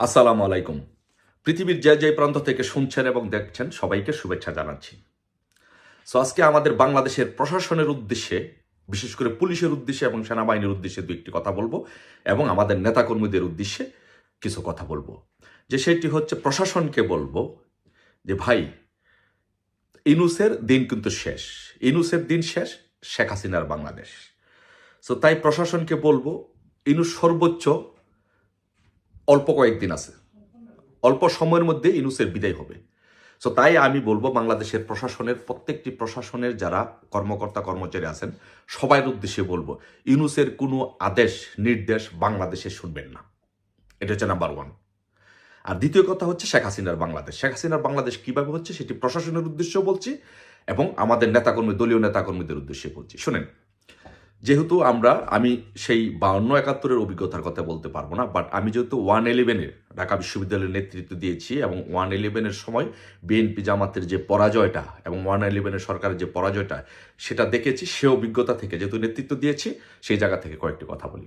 আসসালামু আলাইকুম। পৃথিবীর যে যে প্রান্ত থেকে শুনছেন এবং দেখছেন, সবাইকে শুভেচ্ছা জানাচ্ছি। সো আজকে আমাদের বাংলাদেশের প্রশাসনের উদ্দেশ্যে, বিশেষ করে পুলিশের উদ্দেশ্যে এবং সেনাবাহিনীর উদ্দেশ্যে দু একটি কথা বলব এবং আমাদের নেতাকর্মীদের উদ্দেশ্যে কিছু কথা বলব। যে সেটি হচ্ছে, প্রশাসনকে বলব যে, ভাই, ইনুসের দিন কিন্তু শেষ। ইনুসের দিন শেষ, শেখ হাসিনার বাংলাদেশ। সো তাই প্রশাসনকে বলব, ইনুস সর্বোচ্চ অল্প কয়েকদিন আছে। অল্প সময়ের মধ্যে ইনুসের বিদায় হবে। সো তাই আমি বলব বাংলাদেশের প্রশাসনের, প্রত্যেকটি প্রশাসনের যারা কর্মকর্তা, কর্মচারী আছেন সবার উদ্দেশ্যে বলব ইউনুসের কোনো আদেশ, নির্দেশ বাংলাদেশে শুনবেন না। এটা হচ্ছে নাম্বার ওয়ান আর দ্বিতীয় কথা হচ্ছে শেখ হাসিনার বাংলাদেশ। শেখ হাসিনার বাংলাদেশ কীভাবে হচ্ছে সেটি প্রশাসনের উদ্দেশ্যেও বলছি এবং আমাদের নেতাকর্মী, দলীয় নেতাকর্মীদের উদ্দেশ্যে বলছি। শুনেন যেহেতু আমরা, আমি সেই বাউন্ন একাত্তরের অভিজ্ঞতার কথা বলতে পারব না বাট আমি যেহেতু ওয়ান ইলেভেনের ঢাকা বিশ্ববিদ্যালয়ের নেতৃত্ব দিয়েছি এবং ওয়ান ইলেভেনের সময় বিএনপি জামাতের যে পরাজয়টা এবং ওয়ান ইলেভেনের সরকারের যে পরাজয়টা সেটা দেখেছি, সে অভিজ্ঞতা থেকে যেহেতু নেতৃত্ব দিয়েছি, সেই জায়গা থেকে কয়েকটি কথা বলি।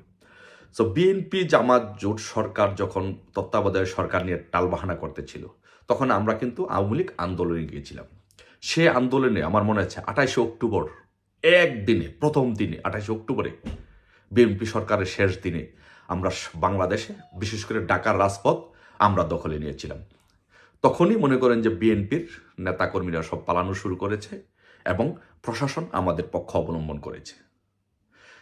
সো বিএনপি জামাত জোট সরকার যখন তত্ত্বাবধায়ক সরকার নিয়ে টালবাহানা করতেছিল, তখন আমরা কিন্তু আওয়ামী লীগ আন্দোলনে গিয়েছিলাম। সে আন্দোলনে, আমার মনে আছে, আঠাইশে অক্টোবর একদিনে, প্রথম দিনে, আঠাশে অক্টোবরে বিএনপি সরকারের শেষ দিনে আমরা বাংলাদেশে, বিশেষ করে ঢাকার রাজপথ, আমরা দখলে নিয়েছিলাম। তখনই মনে করেন যে বিএনপির নেতাকর্মীরা সব পালানো শুরু করেছে এবং প্রশাসন আমাদের পক্ষ অবলম্বন করেছে।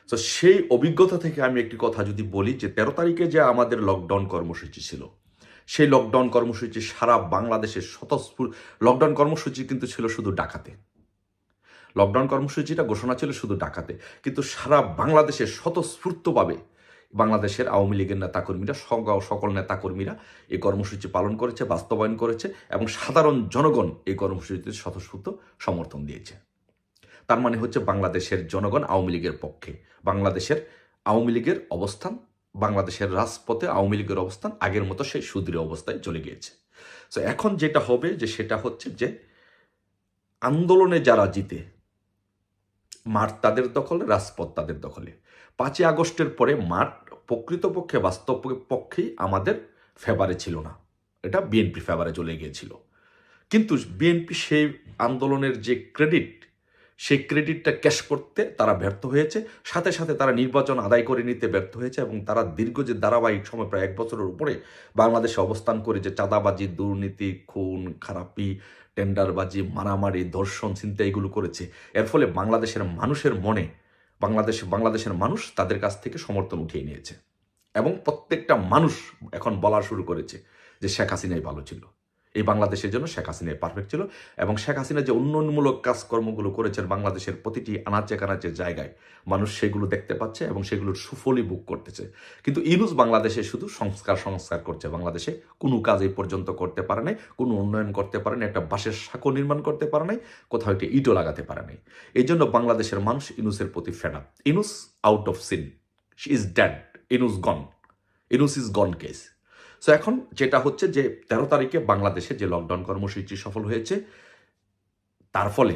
তো সেই অভিজ্ঞতা থেকে আমি একটি কথা যদি বলি যে তেরো তারিখে যে আমাদের লকডাউন কর্মসূচি ছিল, সেই লকডাউন কর্মসূচি সারা বাংলাদেশের স্বতঃস্ফূর লকডাউন কর্মসূচি কিন্তু ছিল শুধু ডাকাতে লকডাউন কর্মসূচিটা ঘোষণা ছিল শুধু ডাকাতে কিন্তু সারা বাংলাদেশে স্বতঃস্ফূর্তভাবে বাংলাদেশের আওয়ামী লীগের নেতাকর্মীরা সকল নেতাকর্মীরা এই কর্মসূচি পালন করেছে, বাস্তবায়ন করেছে এবং সাধারণ জনগণ এই কর্মসূচিতে স্বতঃস্ফূর্ত সমর্থন দিয়েছে। তার মানে হচ্ছে বাংলাদেশের জনগণ আওয়ামী লীগের পক্ষে, বাংলাদেশের আওয়ামী লীগের অবস্থান, বাংলাদেশের রাজপথে আওয়ামী লীগের অবস্থান আগের মতো সেই সুদৃঢ় অবস্থায় চলে গিয়েছে। তো এখন যেটা হবে যে সেটা হচ্ছে যে আন্দোলনে যারা জিতে মাঠ তাদের দখলে, রাজপথ তাদের দখলে। পাঁচই আগস্টের পরে মাঠ প্রকৃতপক্ষে বাস্তব পক্ষেই আমাদের ফেভারে ছিল না। এটা বিএনপি ফেভারে চলে গিয়েছিল। কিন্তু বিএনপি সেই আন্দোলনের যে ক্রেডিট সেই ক্রেডিটটা ক্যাশ করতে তারা ব্যর্থ হয়েছে। সাথে সাথে তারা নির্বাচন আদায় করে নিতে ব্যর্থ হয়েছে এবং তারা দীর্ঘ যে ধারাবাহিক সময়, প্রায় এক বছরের উপরে বাংলাদেশে অবস্থান করে যে চাঁদাবাজি, দুর্নীতি, খুন, খারাপি, টেন্ডারবাজি, মারামারি, ধর্ষণ চিন্তা এগুলো করেছে। এর ফলে বাংলাদেশের মানুষের মনে, বাংলাদেশ, বাংলাদেশের মানুষ তাদের কাছ থেকে সমর্থন উঠিয়ে নিয়েছে। এবং প্রত্যেকটা মানুষ এখন বলা শুরু করেছে যে শেখ হাসিনাই ভালো ছিল। এই বাংলাদেশের জন্য শেখ হাসিনাই পারফেক্ট ছিল এবং শেখ হাসিনা যে উন্নয়নমূলক কাজকর্মগুলো করেছেন বাংলাদেশের প্রতিটি আনাচে কানাচে জায়গায়, মানুষ সেগুলো দেখতে পাচ্ছে এবং সেগুলোর সুফলই বুক করতেছে। কিন্তু ইনুস বাংলাদেশে শুধু সংস্কার সংস্কার করছে। বাংলাদেশে কোনো কাজ এই পর্যন্ত করতে পারে নাই, কোনো উন্নয়ন করতে পারে নাই, একটা বাঁশের সাঁকো নির্মাণ করতে পারে নাই, কোথাও একটা ইটও লাগাতে পারে নাই। এই জন্য বাংলাদেশের মানুষ ইনুসের প্রতি up Yunus out of scene is dead Yunus gone Yunus is gone case so এখন যেটা হচ্ছে যে তেরো তারিখে বাংলাদেশে যে লকডাউন কর্মসূচি সফল হয়েছে, তার ফলে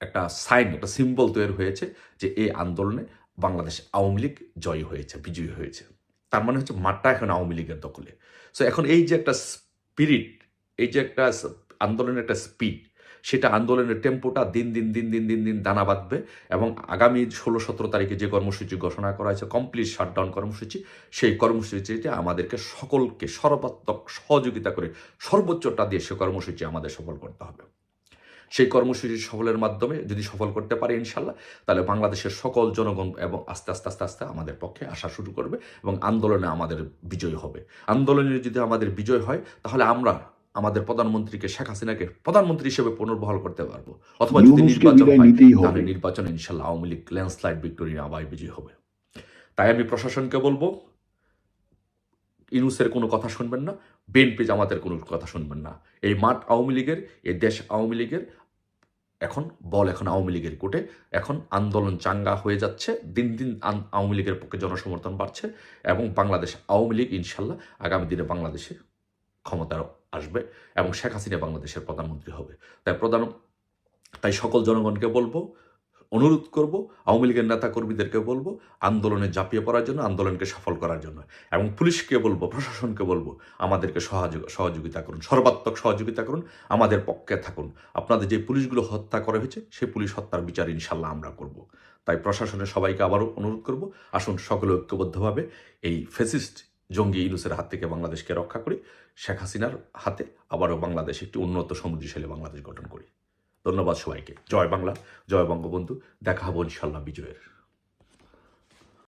একটা সাইন একটা সিম্বল তৈরি হয়েছে যে এই আন্দোলনে বাংলাদেশ আওয়ামী লীগ জয়ী হয়েছে, বিজয়ী হয়েছে। তার মানে হচ্ছে মাঠটা এখন আওয়ামী লীগের দখলে। সো এখন এই যে একটা স্পিরিট এই যে একটা আন্দোলনের একটা স্পিড সেটা আন্দোলনের টেম্পোটা দিন দিন দিন দিন দিন দিন দানা বাঁধবে এবং আগামী ষোলো, সতেরো তারিখে যে কর্মসূচি ঘোষণা করা হয়েছে কমপ্লিট শাটডাউন কর্মসূচি, সেই কর্মসূচিতে আমাদেরকে সকলকে সর্বাত্মক সহযোগিতা করে সর্বোচ্চটা দিয়ে সে কর্মসূচি আমাদের সফল করতে হবে। সেই কর্মসূচি সফলের মাধ্যমে যদি সফল করতে পারে ইনশাল্লাহ, তাহলে বাংলাদেশের সকল জনগণ এবং আস্তে আস্তে আস্তে আস্তে আমাদের পক্ষে আসা শুরু করবে এবং আন্দোলনে আমাদের বিজয় হবে। আন্দোলনে যদি আমাদের বিজয় হয়, তাহলে আমরা আমাদের প্রধানমন্ত্রীকে শেখ হাসিনাকে প্রধানমন্ত্রী হিসেবে পুনর্বহাল করতে পারব। অথবা যদি নির্বাচন হয় তাহলে নির্বাচনে ইনশাল্লাহ আওয়ামী লীগ ল্যান্ডস্লাইড ভিক্টোরি আবার বিজয় হবে। তাই আমি প্রশাসনকে বলব ইনুসের কোনো কথা শুনবেন না বিএনপি জামাতের কোনো কথা শুনবেন না। এই মাঠ আওয়ামী লীগের এই দেশ আওয়ামী লীগের এখন বল এখন আওয়ামী লীগের কোটে এখন আন্দোলন চাঙ্গা হয়ে যাচ্ছে দিন দিন আওয়ামী লীগের পক্ষে জনসমর্থন বাড়ছে এবং বাংলাদেশ আওয়ামী লীগ ইনশাল্লাহ আগামী দিনে বাংলাদেশে ক্ষমতা আসবে এবং শেখ হাসিনা বাংলাদেশের প্রধানমন্ত্রী হবে। তাই প্রধান তাই সকল জনগণকে বলব, অনুরোধ করব, আওয়ামী লীগের নেতা কর্মীদেরকে বলব, আন্দোলনে ঝাঁপিয়ে পড়ার জন্য, আন্দোলনকে সফল করার জন্য এবং পুলিশকে বলব, প্রশাসনকে বলব, আমাদেরকে সহযোগ সহযোগিতা করুন, সর্বাত্মক সহযোগিতা করুন, আমাদের পক্ষে থাকুন। আপনাদের যে পুলিশগুলো হত্যা করা হয়েছে, সেই পুলিশ হত্যার বিচার ইনশাল্লাহ আমরা করব। তাই প্রশাসনের সবাইকে আবারও অনুরোধ করব, আসুন সকলে ঐক্যবদ্ধভাবে এই ফেসিস্ট জঙ্গি ইউনুসের হাত থেকে বাংলাদেশকে রক্ষা করি, শেখ হাসিনার হাতে আবারও বাংলাদেশ একটি উন্নত সমুদ্রশালী বাংলাদেশ গঠন করি। ধন্যবাদ সবাইকে। জয় বাংলা, জয় বঙ্গবন্ধু। দেখা হব ইনশাল্লাহ বিজয়ের।